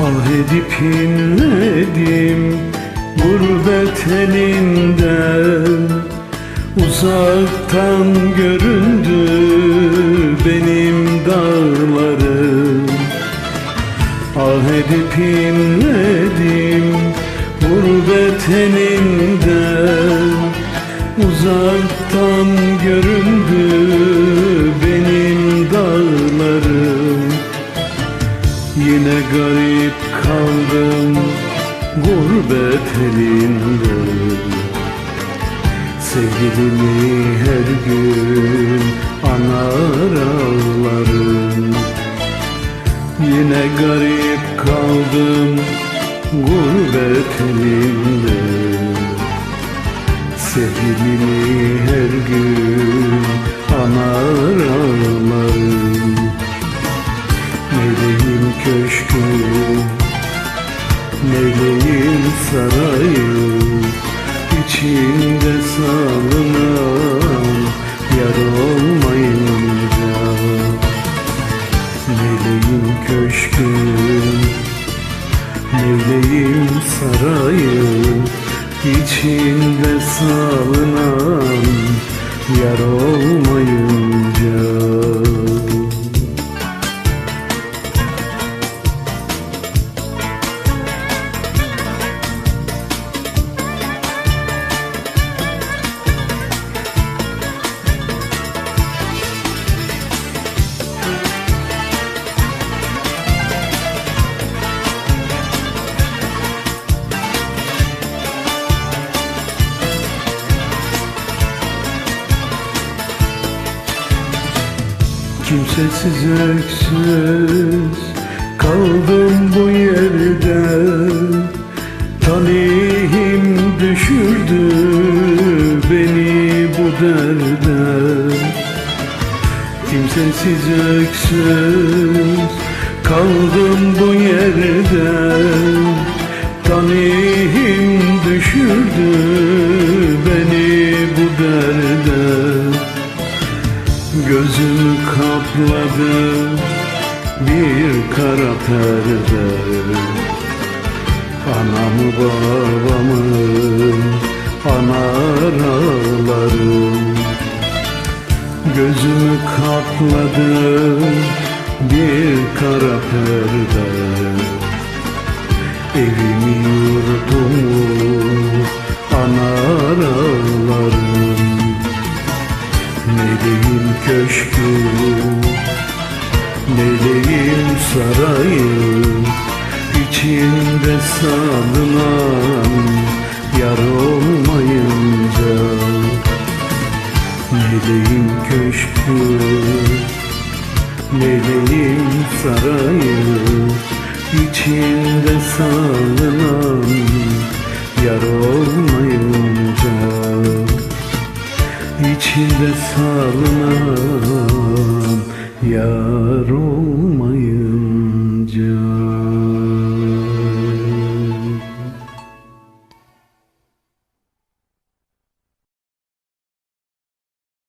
edip inledim gurbet elinden. Uzaktan göründü benim dağlarım. Ah edip inledim gurbet elinden. Uzaktan göründü benim Yine garip kaldım gurbet elinde. Sevgilimi her gün anar ağlarım. Yine garip kaldım gurbet elinde. Sevgilimi her gün anar ağlarım sarayı içinde salınan Yar olmayınca Meleğim köşkü Meleğim sarayı içinde salınan Yar olmayınca Kimsesiz öksüz kaldım bu yerde. Talihim düşürdü beni bu derde. Kimsesiz öksüz kaldım bu yerde. Talihim düşürdü Gözümü kapladı bir kara perde. Anamı babamı anar ağlarım. Gözümü kapladı bir kara perde. Evimi yurdumu anar Meleğim köşkü Meleğim sarayı içinde salınan Yar olmayınca Meleğim köşkü Meleğim sarayı içinde salınan Yar olmayınca içinde salınan Yar olmayın.